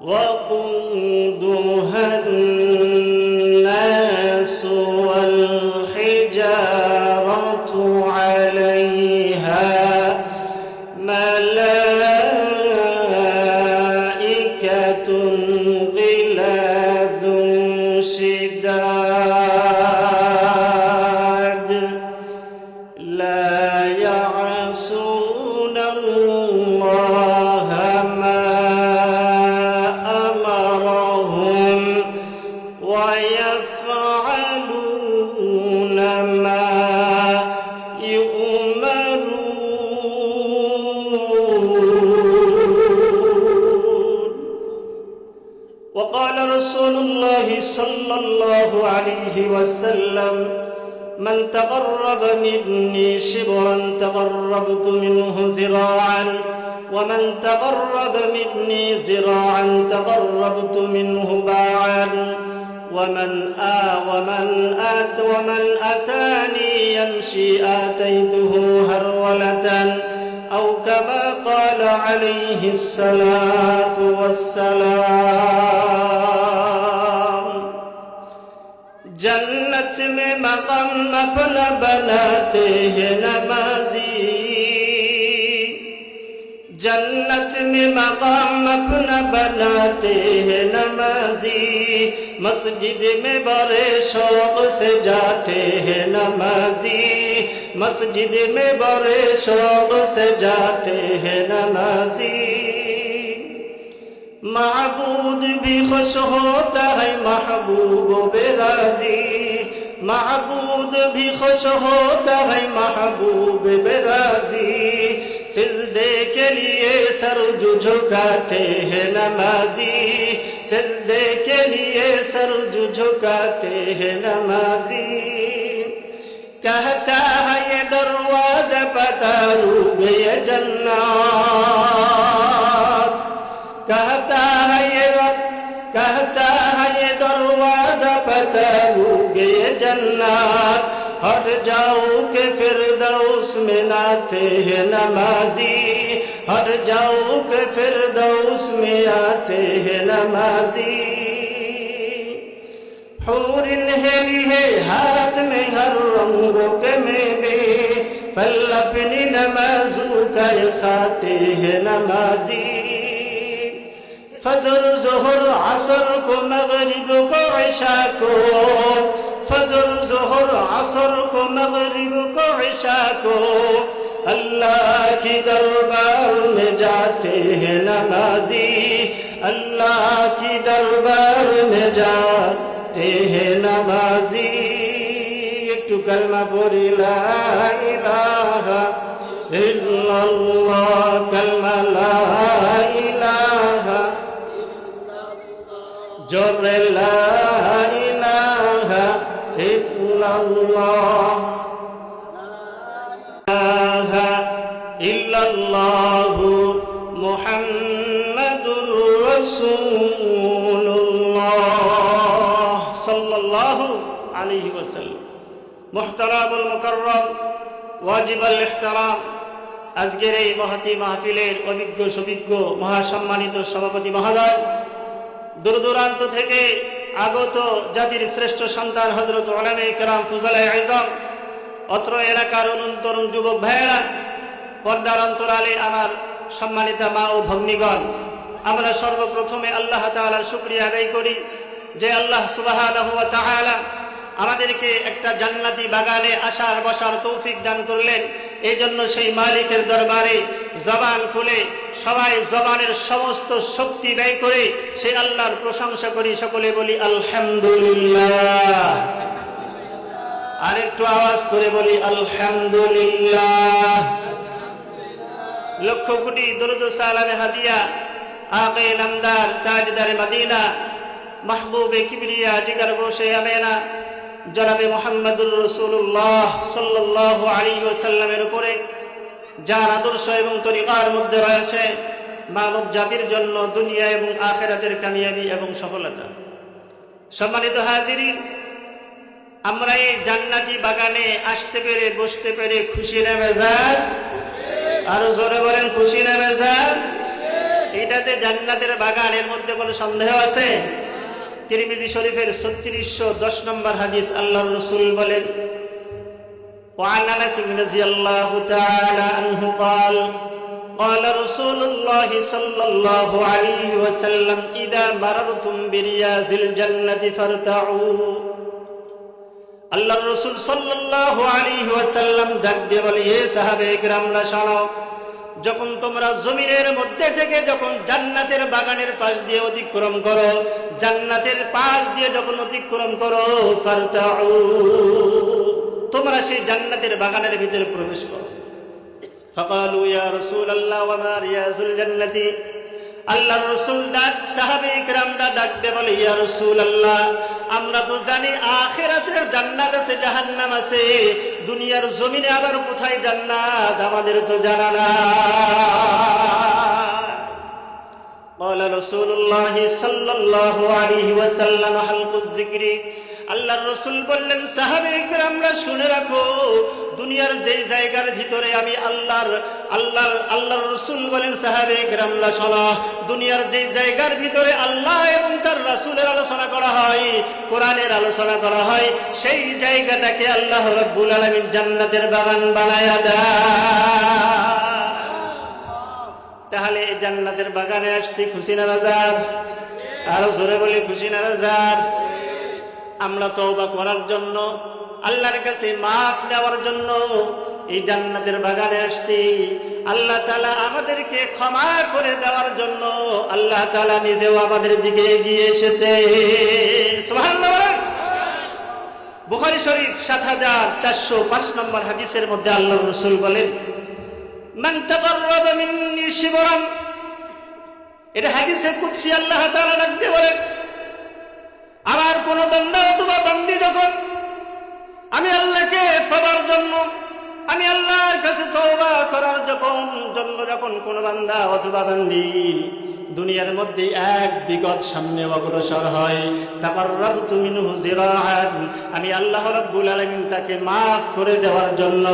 وقودها رسول الله صلى الله عليه وسلم من تقرب مني شبرا تقربت منه زراعا ومن تقرب مني زراعا تقربت منه باعا ومن آ ومن آت ومن أتاني يمشي آتيته هرولة. أو كما قال عليه الصلاة والسلام जन्नत में मकाम अपना बनाते हैं नमाजी جنت میں مقام اپنا بناتے ہیں نمازی مسجد میں بڑے شوق سے جاتے ہیں نمازی مسجد میں بڑے شوق سے جاتے ہیں نمازی معبود بھی خوش ہوتا ہے محبوب بے راضی معبود بھی خوش ہوتا ہے محبوب بے راضی सिजदे के लिए सर जो झुकाते हैं नमाजी। सिजदे के लिए सर जो झुकाते हैं नमाजी। कहता है, ये दरवाज़ा पता ये जन्नत। कहता है, ये कहता ہٹ جاؤں کہ فردوس میں ناتے ہیں نمازی۔ ہٹ جاؤں کہ فردوس میں آتے ہیں نمازی۔ حور انہیلی ہے ہاتھ میں ہر رنگوں کے میں۔ بھی پل اپنی نمازوں کا اخاتے ہیں نمازی۔ ফজর, জোহর, আসর কো মগরিব, কো ঈশা কো। ফজর, জোহর, আসর কো মগরিব, কো ঈশা কো। اللہ کی دربار میں جاتے ہیں نمازی اللہ کی دربار میں جاتے ہیں نمازی একটু কালমা পড়ি, লা ইলাহা ইল্লাল্লাহ, কালমা জোরে লা ইলাহা ইল্লাল্লাহ। ইলাহা ইল্লাল্লাহু মুহাম্মাদুর রাসূলুল্লাহ। সাল্লাল্লাহু আলাইহি ওয়াসাল্লাম। মুহতারামুল মুকাররম, ওয়াজিবুল ইহতারাম। আজকের এই মহাতি মাহফিলের অভিজ্ঞ সুবিজ্ঞ মহাসম্মানিত সভাপতি মহোদয় দূর দূরান্ত থেকে আগত জাতির শ্রেষ্ঠ সন্তান হজরত আলমে কেরাম ফুজালাই আজম, অত্র এলাকার অরুণ তরুণ যুবক ভাইয়েরা, পর্দার অন্তরালে আমার সম্মানিতা মা ও ভগ্নীগণ, আমরা সর্বপ্রথমে আল্লাহ তাআলার শুক্রিয়া আদায় করি যে আল্লাহ সুবাহ আমাদেরকে একটা জান্নাতি বাগানে আসার বসার তৌফিক দান করলেন। এই জন্য সেই মালিকের দরবারে জবান খুলে সবাই জবানের সমস্ত শক্তি ব্যয় করে সেই আল্লাহর প্রশংসা করি, সকলে বলি আলহামদুলিল্লাহ। আর একটু আওয়াজ করে বলি আলহামদুলিল্লাহ। লক্ষ কোটি দরুদ সালামে হাদিয়া আকে নামদার, তাজদারে মদিনা, মাহবুবে কিবরিয়া জিগার গোশে আমেনা, জনাবে মোহাম্মদুর রসুল্লাহ সাল্লাহ আলী ওসাল্লামের উপরে যার আদর্শ এবং তরিকার মধ্যে রয়েছে মানব জাতির জন্য দুনিয়া এবং আখেরাতের কামিয়াবি এবং সফলতা। সম্মানিত হাজিরিন, আমরা এই জান্নাতি বাগানে আসতে পেরে, বসতে পেরে খুশি নেমে যান আরও জোরে বলেন, খুশি নেমে যান এটাতে জান্নাতের বাগান, এর মধ্যে কোনো সন্দেহ আছে? তিরমিজি শরীফের ছত্রিশশো দশ নম্বর হাদিস আল্লাহ রসুল বলেন وعن انس رضي الله تعالى عنه قال قال رسول الله صلى الله عليه وسلم إذا مررتم برياز الجنة فارتعوا আল্লাহ রসুল সাল্লাল্লাহু আলাইহি ওয়াসাল্লাম ডাক দিয়ে বলে হে সাহাবে একরামরা শোনো যখন তোমরা জমিনের মধ্যে থেকে যখন জান্নাতের বাগানের পাশ দিয়ে অতিক্রম করো জান্নাতের পাশ দিয়ে যখন অতিক্রম করো ফারতাউ তোমরা সেই জান্নাতের বাগানের ভিতরে প্রবেশ করো فقالوا يا رسول الله وما رياض الجنة আল্লাহর রসুল ডাক সাহাবে ইকরামরা ডাকতে বলে ইয়া রসুল আল্লাহ আমরা তো জানি আখেরাতের জান্নাত আছে জাহান্নাম আছে দুনিয়ার জমিনে আবার কোথায় জান্নাত আমাদের তো জানা না قال رسول الله صلى الله عليه وسلم حلق الذكر আল্লাহর রসুল বললেন, সাহাবে আমরা শুনে রাখো, দুনিয়ার যেই জায়গার ভিতরে আমি আল্লাহর আল্লাহর আল্লাহর রসুল বলেন, সাহাবে গ্রামলা শোনা দুনিয়ার যেই জায়গার ভিতরে আল্লাহ এবং তার রাসুলের আলোচনা করা হয়, কোরআনের আলোচনা করা হয়, সেই জায়গাটাকে আল্লাহ রব্বুল আলমিন জান্নাতের বাগান বানায়া তাহলে জান্নাতের বাগানে আসছি খুশি না রাজার আরও জোরে বলি, খুশি না রাজার আমরা তওবা করার জন্য, আল্লাহর কাছে মাফ নেওয়ার জন্য এই জান্নাতের বাগানে আসছি। আল্লাহ তালা আমাদেরকে ক্ষমা করে দেওয়ার জন্য আল্লাহ তালা নিজেও আমাদের দিকে এগিয়ে এসেছে। বুখারী শরীফ সাত হাজার চারশো পাঁচ নম্বর হাদিসের মধ্যে আল্লাহ রসুল বলেন এটা হাদিসে কুদসি আল্লাহ তালা রাখতে বলেন। আমার কোন বান্দা অথবা বান্দি যখন আমি আল্লাহকে পাবার জন্য, আমি আল্লাহর কাছে তওবা করার যখন জন্য যখন কোন বান্দা অথবা বান্দি দুনিয়ার মধ্যে এক বিগত সামনে অগ্রসর হয় তারপর রব তুমি আমি আল্লাহ রব্বুল আলমিন তাকে মাফ করে দেওয়ার জন্য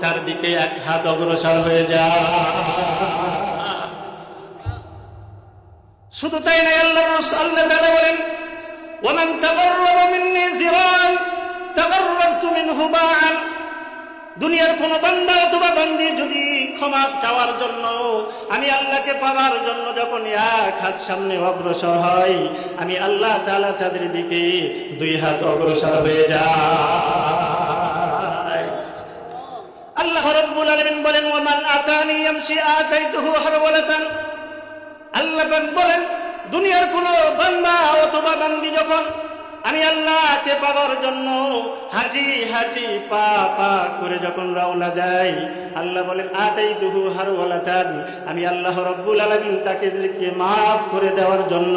তার দিকে এক হাত অগ্রসর হয়ে যায়। শুধু তাই না আল্লাহ আল্লাহ বলেন ওমান তাগাররাবা মিন্নি জিরান তাগাররাবতু মিনহু বা'an দুনিয়ার কোন বান্দা অথবা বান্দি যদি ক্ষমা চাওয়ার জন্য, আমি আল্লাহকে পাওয়ার জন্য যখন এক হাত সামনে অগ্রসর হয়, আমি আল্লাহ তাআলা তাদের দিকে দুই হাত অগ্রসর হয়ে যায়। আল্লাহ রাব্বুল আলামিন বলেন ওমান আতানি ইয়ামশি আতাইতুহু হারওয়ালাতান। আল্লাহ বলেন দুনিয়ার কোন বান্দা অথবা বান্দি যখন আমি আল্লাহকে পাওয়ার জন্য হাঁটি হাঁটি পা পা করে যখন রওনা যাই আল্লাহ বলেন আতাই তুহু হারওয়ালাতান। আমি আল্লাহ রব্বুল আলামিন তাকে মাফ করে দেওয়ার জন্য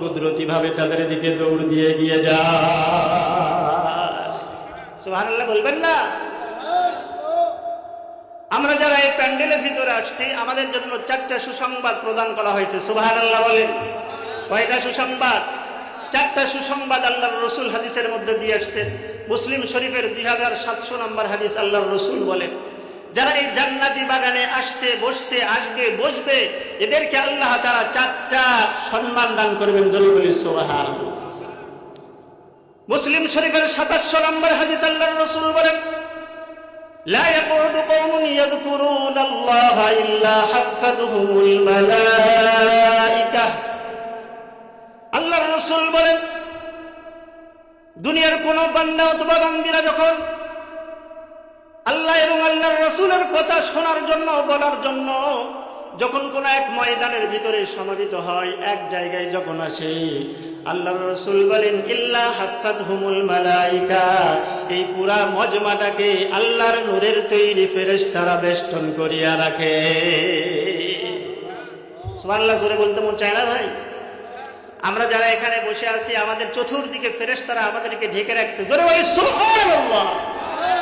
কুদরতি ভাবে তাদের দিকে দৌড় দিয়ে গিয়ে যায়। সুবহানাল্লাহ, বলবেন না? আমরা যারা এই প্যান্ডেলের ভিতরে আসছি, আমাদের জন্য চারটা সুসংবাদ প্রদান করা হয়েছে। সুবাহান আল্লাহ বলেন। কয়টা সুসংবাদ? চারটা সুসংবাদ আল্লাহর রসুল হাদিসের মধ্যে দিয়ে আসছেন মুসলিম শরীফের দুই হাজার সাতশো নম্বর হাদিস আল্লাহর রসুল বলেন, যারা এই জান্নাতি বাগানে আসছে, বসছে, আসবে, বসবে, এদেরকে আল্লাহ তারা চারটা সম্মান দান করবেন জলবলি সোহান মুসলিম শরীফের সাতাশশো নম্বর হাদিস আল্লাহর রসুল বলেন لا يقعد قوم يذكرون الله إلا حفتهم الملائكة আল্লাহ রসুল বলেন দুনিয়ার কোন বান্দা অথবা বান্দিরা যখন আল্লাহ এবং আল্লাহর রসুলের কথা শোনার জন্য বলার জন্য যখন কোন এক ময়দানের ভিতরে সমাবেত হয় এক জায়গায় যখন আসে আল্লাহর রসুল বলেন, ইল্লা হাফাত হুমুল মালাইকা। এই পুরা মজমাটাকে আল্লাহর নূরের তৈরি ফেরেশ তারা বেষ্টন করিয়া রাখে। সুবহানাল্লাহ, জোরে বলতে মন চায় না ভাই? আমরা যারা এখানে বসে আছি, আমাদের চতুর্দিকে ফেরেশ তারা আমাদেরকে ঢেকে রাখছে। জোরে বলি, সুবহানাল্লাহ!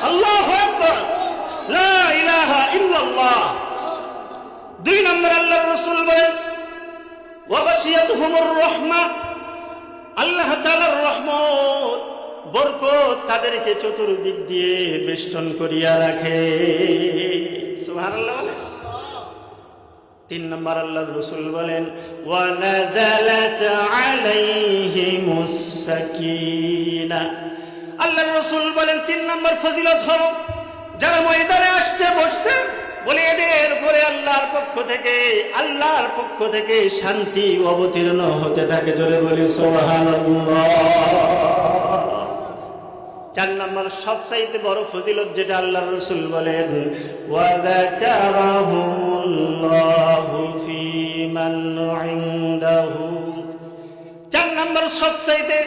আল্লাহু আকবার! লা ইলাহা ইল্লাল্লাহ! দুই নম্বর আল্লাহর রাসূল বলেন ওয়াগাশিয়াতুহুমুর রাহমা। আল্লাহ তাআলার রহমত বরকত তাদেরকে চতুর্দিক দিয়ে বেষ্টন করিয়া রাখে। তিন নম্বর আল্লাহ রসুল বলেন আল্লাহর রসুল বলেন, তিন নম্বর ফজিলত হলো, যারা ময়দানে আসছে, বসছে বলে, এদের উপরে আল্লাহর পক্ষ থেকে, আল্লাহর পক্ষ থেকে শান্তি অবতীর্ণ হতে থাকে। জোরে বলি, সুবহানাল্লাহ। চার নম্বর, সবচাইতে বড় ফজিলত যেটা আল্লাহ রসুল বলেন চার নম্বর, সবচাইতে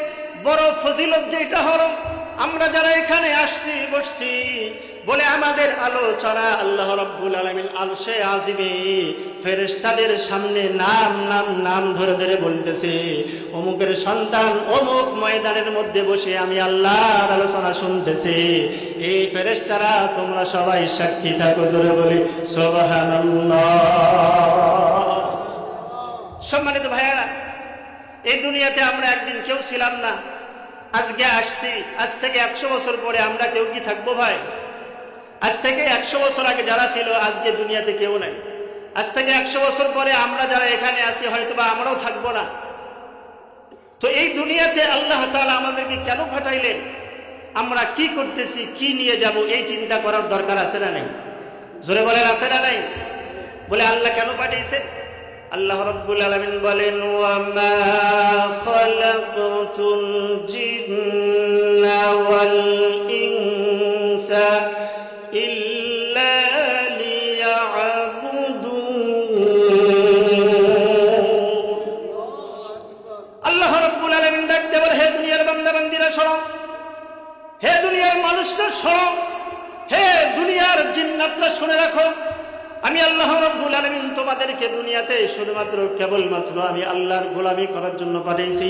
বড় ফজিলত যেটা হলো, আমরা যারা এখানে আসছি, বসছি বলে আমাদের আলোচনা, আল্লাহ রব্বুল আলমিন আলসে আজিবে ফেরেশতাদের সামনে নাম নাম নাম ধরে ধরে বলতেছে, অমুকের সন্তান অমুক ময়দানের মধ্যে বসে আমি আল্লাহর আলোচনা শুনতেছি। এই ফেরেশতারা, তোমরা সবাই সাক্ষী থাকো জোরে বলি সম্মানিত ভাইয়ারা, এই দুনিয়াতে আমরা একদিন কেউ ছিলাম না। আজকে আসছি, আজ থেকে একশো বছর পরে আমরা কেউ কি থাকব ভাই? আজ থেকে একশো বছর আগে যারা ছিল, আজকে দুনিয়াতে কেউ নাই। আজ থেকে একশো বছর পরে আমরা যারা এখানে আছি হয়তো বা আমরাও থাকব না। তো এই দুনিয়াতে আল্লাহ তাআলা আমাদেরকে কেন পাঠাইলেন? আমরা কি করতেছি, কি নিয়ে যাব, এই চিন্তা করার দরকার আছে না নাই? জোরে বলেন, আছে না নাই? বলে আল্লাহ কেন পাঠিয়েছে? আল্লাহ রব্বুল আলামিন বলেন জিন্না বান্দিরা শোনো হে দুনিয়ার মানুষরা শোনো হে দুনিয়ার জিন্নাতরা শুনে রাখো। আমি আল্লাহ রব্বুল আলামিন তোমাদেরকে দুনিয়াতে শুধুমাত্র কেবলমাত্র আমি আল্লাহর গোলামি করার জন্য পাঠাইছি।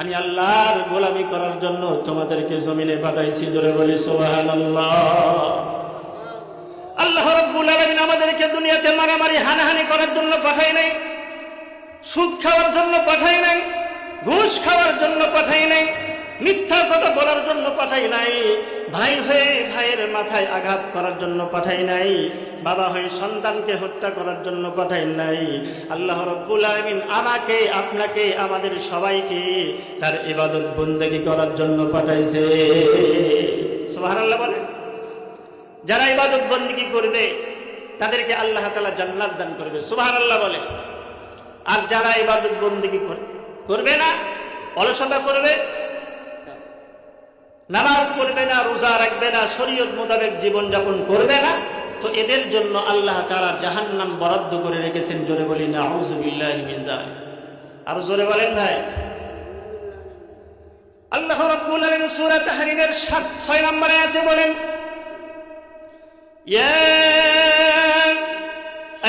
আমি আল্লাহর গোলামি করার জন্য তোমাদেরকে জমিনে পাঠাইছি, জোরে বলি সুবহানাল্লাহ। আল্লাহ রব্বুল আলামিন আমাদেরকে দুনিয়াতে মারামারি, হানাহানি করার জন্য পাঠাই নাই। সুদ খাওয়ার জন্য পাঠাই নাই। ঘুষ খাওয়ার জন্য পাঠাই নাই। মিথ্যা কথা বলার জন্য পাঠাই নাই। ভাই হয়ে ভাইয়ের মাথায় আঘাত করার জন্য পাঠাই নাই। বাবা হয়ে সন্তানকে হত্যা করার জন্য পাঠাই নাই। আল্লাহ রব্বুল আলমিন আমাকে, আপনাকে, আমাদের সবাইকে তার ইবাদত বন্দেগী করার জন্য পাঠাইছে। বলেন। যারা ইবাদত বন্দিগি করবে, তাদেরকে আল্লাহ তাআলা জান্নাত দান করবে। সুবহানাল্লাহ বলে আর যারা ইবাদত বন্দিগি করবে না, অলসতা করবে নামাজ পড়বে না, রোজা রাখবে না, শরীয়ত মোতাবেক জীবনযাপন করবে না, তো এদের জন্য আল্লাহ তারা জাহান নাম বরাদ্দ করে রেখেছেন, জোরে বলি না আরও জোরে বলেন ভাই। আল্লাহ রাব্বুল আলামিন সূরা তাহরিমের 7 6 নম্বরে আছে বলেন, ইয়া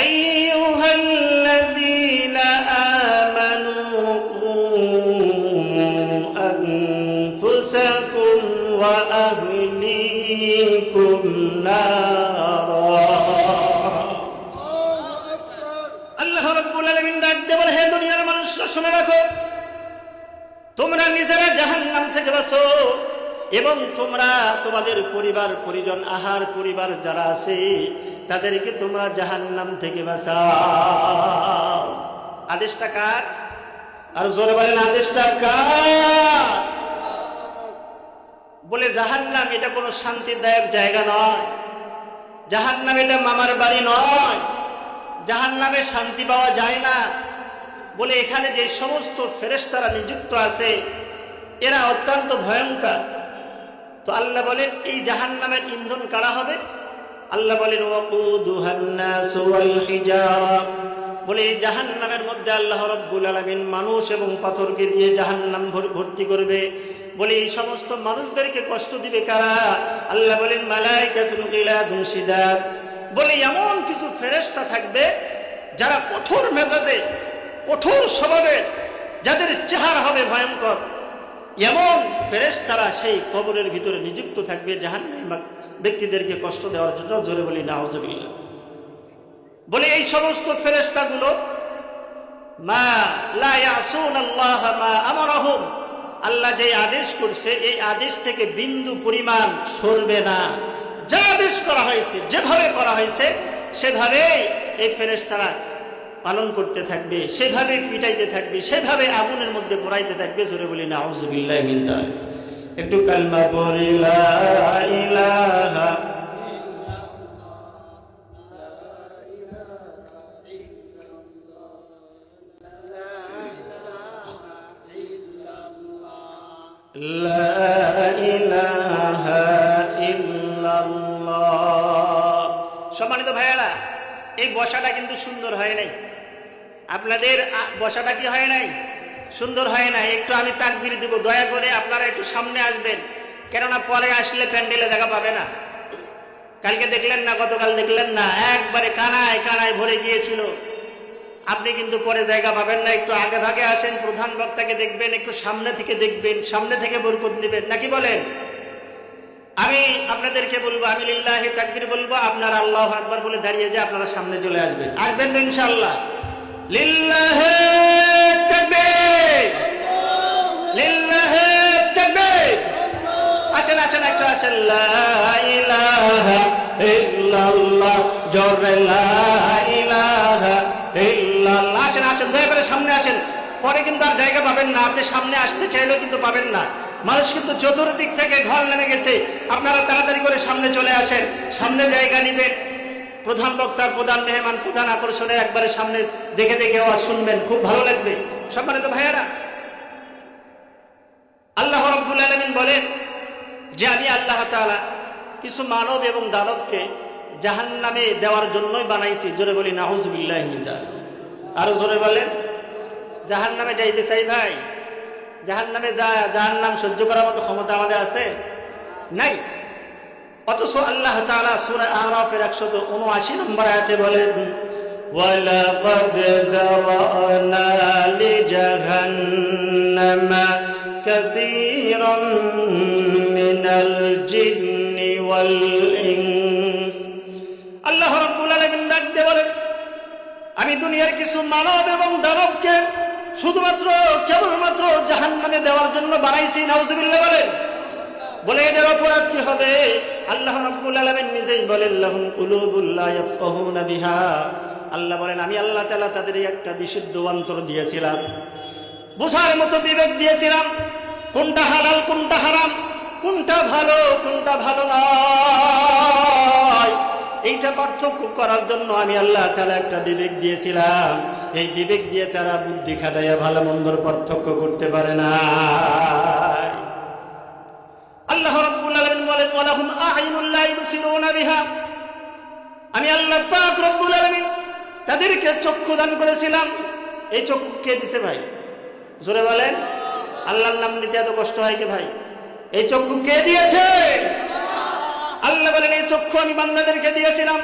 আইয়ুহাল শুনে রাখো। তোমরা নিজেরা জাহান নাম থেকে বাঁচো এবং তোমরা তোমাদের পরিবার, পরিজন আহার পরিবার যারা আছে, তাদেরকে তোমরা জাহান্নাম থেকে বাঁচাও। আদেশটা কার? আর জোরে বলেন, আদেশটা কার? বলে জাহান্নাম এটা কোনো শান্তিদায়ক জায়গা নয়। জাহান্নাম এটা মামার বাড়ি নয়। জাহান নামে শান্তি পাওয়া যায় না। বলে এখানে যে সমস্ত ফেরেশতারা নিযুক্ত আছে, এরা অত্যন্ত ভয়ঙ্কর। তো আল্লাহ বলেন, এই জাহান্নামের ইন্ধন কারা হবে? আল্লাহ বলেন বলে এই জাহান্নামের মধ্যে আল্লাহ রব্বুল আলামিন মানুষ এবং পাথরকে দিয়ে জাহান্নাম ভর- ভর্তি করবে। বলে এই সমস্ত মানুষদেরকে কষ্ট দিবে কারা? আল্লাহ বলেন শিদাদ। বলে এমন কিছু ফেরেশতা থাকবে যারা কঠোর মেজাজে কঠোর স্বভাবের যাদের চেহারা হবে ভয়ঙ্কর, এমন ফেরেশতারা সেই কবরের ভিতরে নিযুক্ত থাকবে জাহান্নামী ব্যক্তিদেরকে কষ্ট দেওয়ার জন্য জোরে বলি, নাউজুবিল্লাহ। বলে, এই সমস্ত ফেরেশতাগুলো, মা মা আমারহুম, আল্লাহ যে আদেশ করছে, এই আদেশ থেকে বিন্দু পরিমাণ সরবে না। যা আদেশ করা হয়েছে, যেভাবে করা হয়েছে, সেভাবেই এই ফেরেশতারা পালন করতে থাকবে, সেভাবে পিটাইতে থাকবে, সেভাবে আগুনের মধ্যে পড়াইতে থাকবে, জোরে বলি না আউজুবিল্লাহ একটু কালমা পড়িলা সম্মানিত ভাইয়ারা, এই বসাটা কিন্তু সুন্দর হয় নাই। আপনাদের বসাটা কি হয় নাই? সুন্দর হয় নাই। একটু আমি তাকবির দিব, দয়া করে আপনারা একটু সামনে আসবেন। কেননা পরে আসলে প্যান্ডেলে দেখা পাবে না। কালকে দেখলেন না, গতকাল দেখলেন না। একবারে কানায় কানায় ভরে গিয়েছিল। আপনি কিন্তু পরে জায়গা পাবেন না। একটু আগে ভাগে আসেন, প্রধান বক্তাকে দেখবেন, একটু সামনে থেকে দেখবেন, সামনে থেকে বরকত দিবেন নাকি বলেন? আমি আপনাদেরকে বলব, আমি লিল্লাহি তাকবির বলব, আপনারা আল্লাহ আকবার বলে দাঁড়িয়ে যে আপনারা সামনে চলে আসবেন। আসবেন তো আসেন আসেন, একটু আসেন। আসেন আসেন, দয়া করে সামনে আসেন। পরে কিন্তু আর জায়গা পাবেন না। আপনি সামনে আসতে চাইলেও কিন্তু পাবেন না। মানুষ কিন্তু চতুর্দিক থেকে ঘর নেমে গেছে। আপনারা তাড়াতাড়ি করে সামনে চলে আসেন। সামনে জায়গা নিবেন। প্রধান বক্তার প্রধান মেহমান, প্রধান আকর্ষণে একবারে সামনে দেখে দেখে আওয়াজ শুনবেন, খুব ভালো লাগবে। সম্মানিত ভাইয়েরা, আল্লাহ রব্বুল আলমিন বলেন যে আমি আল্লাহ তাআলা কিছু মানব এবং দানবকে জাহান নামে দেওয়ার জন্যই বানাইছি। জোরে বলি নাহুজুবিল্লাহ আরও জোরে বলেন জাহান নামে যাইতে চাই ভাই। জাহান নামে যা জাহান নাম সহ্য করার মতো ক্ষমতা আমাদের আছে? নাই? অথচ আল্লাহ তাআলা সূরা আরাফের 179 নম্বর আয়াতে বলেন ولقد ذرأنا لجهنم كثيرا من الجن والإنس আল্লাহ রাব্বুল আলামিন ডাক দিয়ে বলেন আমি দুনিয়ার কিছু মানব এবং দানবকে শুধুমাত্র কেবলমাত্র জাহান্নামে দেওয়ার জন্য বানাইছি নাউজুবিল্লাহ বলেন বলে, এদের অপরাধ কি হবে? আল্লাহ রাব্বুল আলামিন নিজেই বলেন, লাহুম কুলুবুল লা ইয়াফকাহুনা বিহা। আল্লাহ বলেন, আমি আল্লাহ তাআলা তাদের একটা বিশুদ্ধ অন্তর দিয়েছিলাম। বোঝার মতো বিবেক দিয়েছিলাম। কোনটা হালাল, কোনটা হারাম, কোনটা ভালো কোনটা ভালো নয়। এইটা পার্থক্য করার জন্য আমি আল্লাহ তাআলা একটা বিবেক দিয়েছিলাম। এই বিবেক দিয়ে তারা বুদ্ধি খাটাইয়া ভালো মন্দর পার্থক্য করতে পারে না আল্লাহ রাব্বুল আলামিন বলেন আমি আল্লাহ তাদেরকে চক্ষু দান করেছিলাম। এই চক্ষু কে দিছে ভাই? জোরে বলেন। আল্লাহর নাম নিতে এত কষ্ট হয় কে ভাই? এই চক্ষু কে দিয়েছে? আল্লাহ বলেন, এই চক্ষু আমি বান্দাদেরকে দিয়েছিলাম।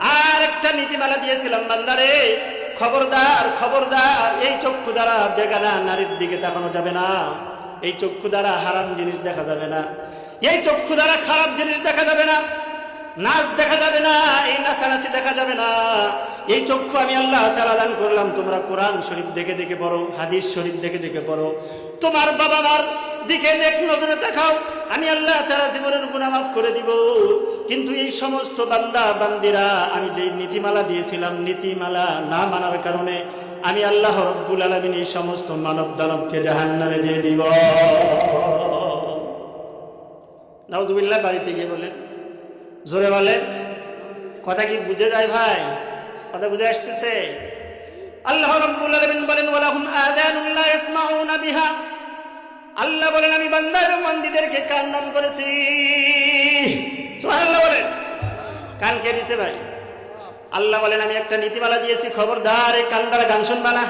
আর একটা নীতিমালা দিয়েছিলাম, বান্দারে, খবরদার খবরদার, এই চক্ষু দ্বারা বেগানা নারীর দিকে তাকানো যাবে না। এই চক্ষু দ্বারা হারাম জিনিস দেখা যাবে না। এই চক্ষু দ্বারা খারাপ জিনিস দেখা যাবে না, নাচ দেখা যাবে না, এই নাচানাচি দেখা যাবে না। এই চক্ষু আমি আল্লাহ তাআলা দান করলাম, তোমরা কোরআন শরীফ দেখে দেখে পড়ো, হাদিস শরীফ দেখে দেখে পড়ো। তোমার বাবা মার দিকে নেক নজরে দেখাও, আমি আল্লাহ তারা জীবনের গুনাহ মাফ করে দিব। কিন্তু এই সমস্ত বান্দা, বান্দিরা, আমি যেই নীতিমালা দিয়েছিলাম, নীতিমালা না মানার কারণে আমি আল্লাহ রব্বুল আলমিন এই সমস্ত মানব দানবকে জাহান্নামে দিয়ে দিব। নাউজুবিল্লাহ বাড়িতে গিয়ে বলেন জোরে বলেন কথা কি বুঝে যায় ভাই? কথা বুঝে আসতেছে? আল্লাহ রাব্বুল আলামিন বলেন, ওয়ালাহুম আযানুন লা ইয়াসমাউনা বিহা। আল্লাহ বলেন, আমি বান্দা এবং বান্দীদেরকে কান দান করেছি? সুবহানাল্লাহ বলেন। কান কে দিয়েছে ভাই? আল্লাহ বলেন, আমি একটা নীতিমালা দিয়েছি, খবরদার, এই কান দ্বারা গান শুনবা না।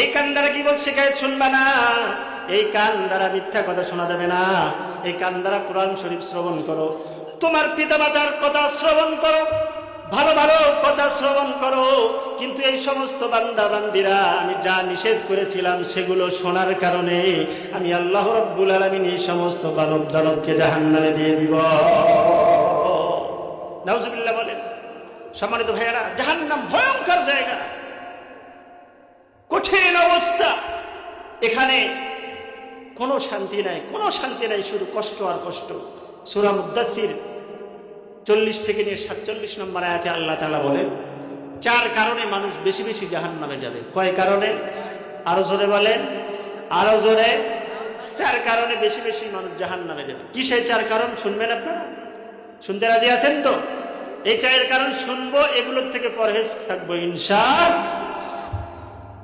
এই কান দ্বারা কি বলছে, শিকায়ত শুনবা না। এই কান দ্বারা মিথ্যা কথা শোনা যাবে না। এই কান দ্বারা কোরআন শরীফ শ্রবণ করো। তোমার পিতা মাতার কথা শ্রবণ করো। ভালো ভালো কথা শ্রবণ করো। কিন্তু এই সমস্ত বান্দা বান্দিরা আমি যা নিষেধ করেছিলাম সেগুলো শোনার কারণে আমি আল্লাহ রব্বুল আলমিন এই সমস্ত বালক দানবকে জাহান্নামে দিয়ে দিব। নাউজুবিল্লাহ বলেন, সম্মানিত ভাইয়ারা, জাহান্নাম ভয়ঙ্কর জায়গা। কঠিন অবস্থা। এখানে কোনো শান্তি নাই, কোনো শান্তি নাই, শুধু কষ্ট আর কষ্ট। সুরা মুদাসির চল্লিশ থেকে নিয়ে সাতচল্লিশ নম্বর আয়াতে আল্লাহ তালা বলেন, চার কারণে মানুষ বেশি বেশি জাহান নামে যাবে। কয় কারণে? আরও জোরে বলেন। আরও জোরে। চার কারণে বেশি বেশি মানুষ জাহান নামে যাবে। কি সেই চার কারণ? শুনবেন আপনারা? শুনতে রাজি আছেন তো? এই চায়ের কারণ শুনব, এগুলোর থেকে পরহেজ থাকব ইনশা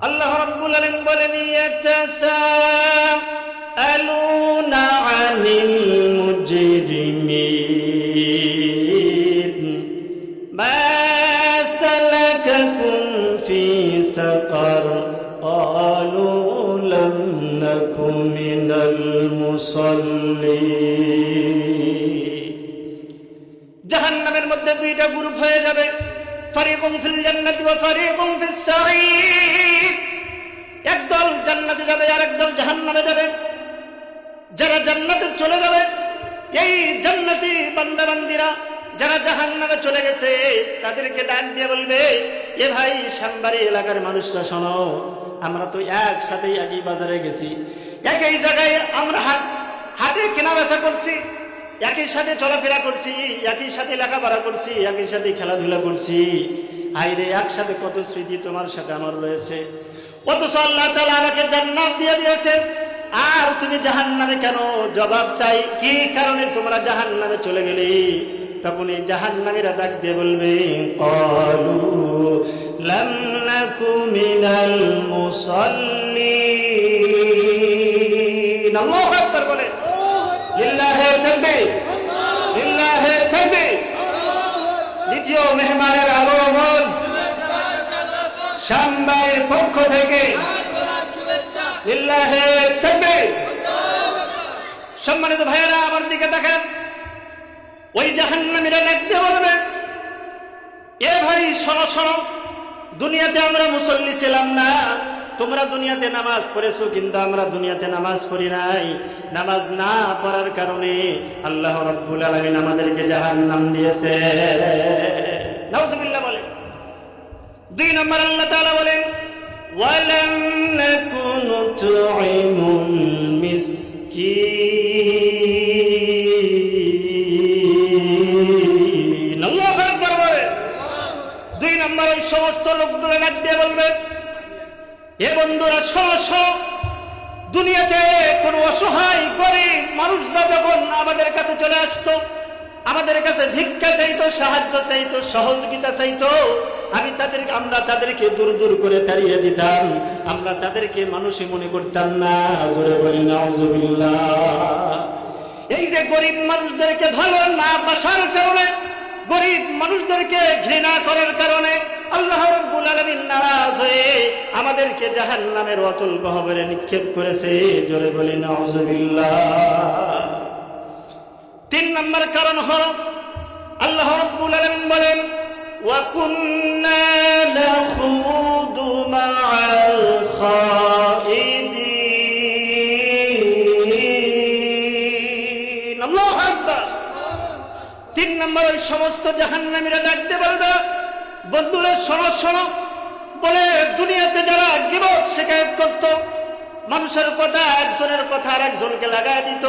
আল্লাহ রাব্বুল আলামিন বলেন يسألون عن المجرمين ما سلككم في سقر قالوا لم نك من المصلين জাহান্নামের মধ্যে দুইটা গ্রুপ হয়ে যাবে ফারিকুম ফিল জান্নাতি ওয়া ফারিকুম ফিস সাঈদ একদল জান্নাতে যাবে আর একদল জাহান্নামে যাবে যারা জান্নাতে চলে যাবে, এই জান্নাতি বান্দা বান্দিরা যারা জাহান্নামে চলে গেছে, তাদেরকে ডাক দিয়ে বলবে, এ ভাই, সাম্বারি এলাকার মানুষরা, শোনো, আমরা তো একসাথেই একই বাজারে গেছি। একই জায়গায় আমরা হাট, হাটে কেনা বেচা করছি, একই সাথে চলাফেরা করছি, একই সাথে লেখাপড়া করছি, একই সাথে খেলাধুলা করছি। আইরে, একসাথে কত স্মৃতি তোমার সাথে আমার রয়েছে। অথচ আল্লাহ তাআলা আমাকে জান্নাত দিয়ে দিয়েছে আর তুমি জাহান্নামে কেন? জবাব চাই, কি কারণে তোমরা জাহান্নামে চলে গেলে? তখন এই জাহান্নামীরা ডাক দিয়ে বলবে, কলু মিনাল আকবার বলে। তাকবীর দ্বিতীয় মেহমানের আগমন। শামবাইয়ের পক্ষ থেকে। সম্মানিত ভাইয়েরা, আমার দিকে দেখেন। ওই জাহান্নামীরা দেখতে বলবে, এ ভাই, শোনো শোনো, দুনিয়াতে আমরা মুসল্লি ছিলাম না। তোমরা দুনিয়াতে নামাজ পড়েছো, কিন্তু আমরা দুনিয়াতে নামাজ পড়ি নাই। নামাজ না পড়ার কারণে আল্লাহ রব্বুল আলামিন আমাদেরকে জাহান্নাম দিয়েছে। নাউজুবিল্লাহ বলে দুই নম্বর আল্লাহ তাআলা বলেন, ওয়ালাম নাকুনু তুইমুল দুই নম্বর ওই সমস্ত লোকগুলো ডাক দিয়ে বলবে, এ বন্ধুরা শোনো। দুনিয়াতে কোন অসহায়, গরিব মানুষরা যখন আমাদের কাছে চলে আসতো, আমাদের কাছে ভিক্ষা চাইতো, সাহায্য চাইতো, সহযোগিতা চাইতো আমি তাদের আমরা তাদেরকে দূর দূর করে তাড়িয়ে দিতাম। আমরা তাদেরকে মানুষই মনে করতাম না। জোরে বলি এই যে গরিব মানুষদেরকে ভালো না বাসার কারণে, গরিব মানুষদেরকে ঘৃণা করার কারণে আল্লাহ রব্বুল আলামিন নারাজ হয়ে আমাদেরকে জাহান্নামের অতুল গহবরে নিক্ষেপ করেছে। জোরে বলি নাউজুবিল্লাহ। তিন নম্বর কারণ হল, আল্লাহ রব্বুল আলামিন বলেন কুন্না নাখুদু মা'আল খাইদিন আল্লাহু আকবার তিন নম্বর ওই সমস্ত জাহান্নামীরা ডাকতে বলবে, বন্ধুরা শোনো শোনো, বলে দুনিয়াতে যারা গিবত শিকায়ত করত, মানুষের কথা একজনের কথা আর একজনকে লাগায় দিত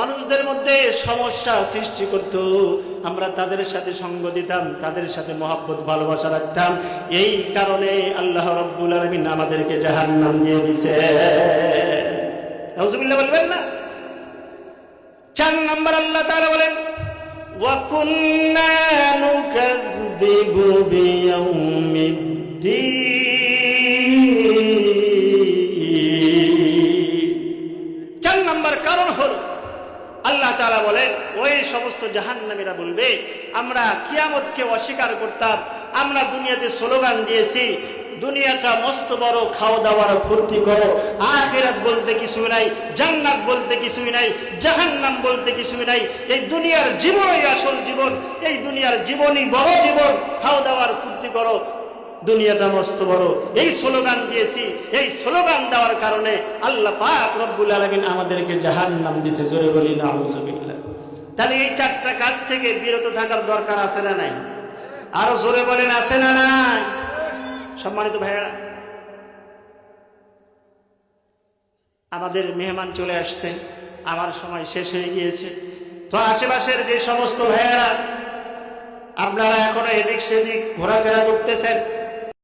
মানুষদের মধ্যে সমস্যা সৃষ্টি করত আমরা তাদের সাথে সঙ্গ দিতাম তাদের সাথে মহাব্বত ভালোবাসা রাখতাম এই কারণে আল্লাহ রব্বুল আলমিন আমাদেরকে জাহান্নাম দিয়ে দিছে নাউজুবিল্লাহ বলবেন না চার নম্বর আল্লাহ তাআলা বলেন وكنا نكذب بيوم الدين আল্লাহ তাআলা বলেন, ওই সমস্ত জাহান্নামীরা বলবে, আমরা কিয়ামতকে অস্বীকার করতাম, আমরা দুনিয়াতে স্লোগান দিয়েছি, দুনিয়াটা মস্ত বড় খাওয়া দাওয়ার ফুর্তি করো, আখেরাত বলতে কিছুই নাই, জান্নাত বলতে কিছুই নাই, জাহান্নাম বলতে কিছুই নাই, এই দুনিয়ার জীবনই আসল জীবন, এই দুনিয়ার জীবনই বড় জীবন খাওয়া দাওয়ার ফুর্তি করো দুনিয়াটা মস্ত বড়। এই স্লোগান দিয়েছি। এই স্লোগান দেওয়ার কারণে আল্লাহ পাক রব্বুল আলমিন আমাদেরকে জাহান নাম দিছে। জোরে বলি না তাহলে এই চারটা কাজ থেকে বিরত থাকার দরকার আছে না নাই? আরও জোরে বলেন, আছে না নাই? সম্মানিত ভাইয়েরা, আমাদের মেহমান চলে আসছে। আমার সময় শেষ হয়ে গিয়েছে। তো আশেপাশের যে সমস্ত ভাইয়েরা, আপনারা এখনও এদিক সেদিক ঘোরাফেরা করতেছেন।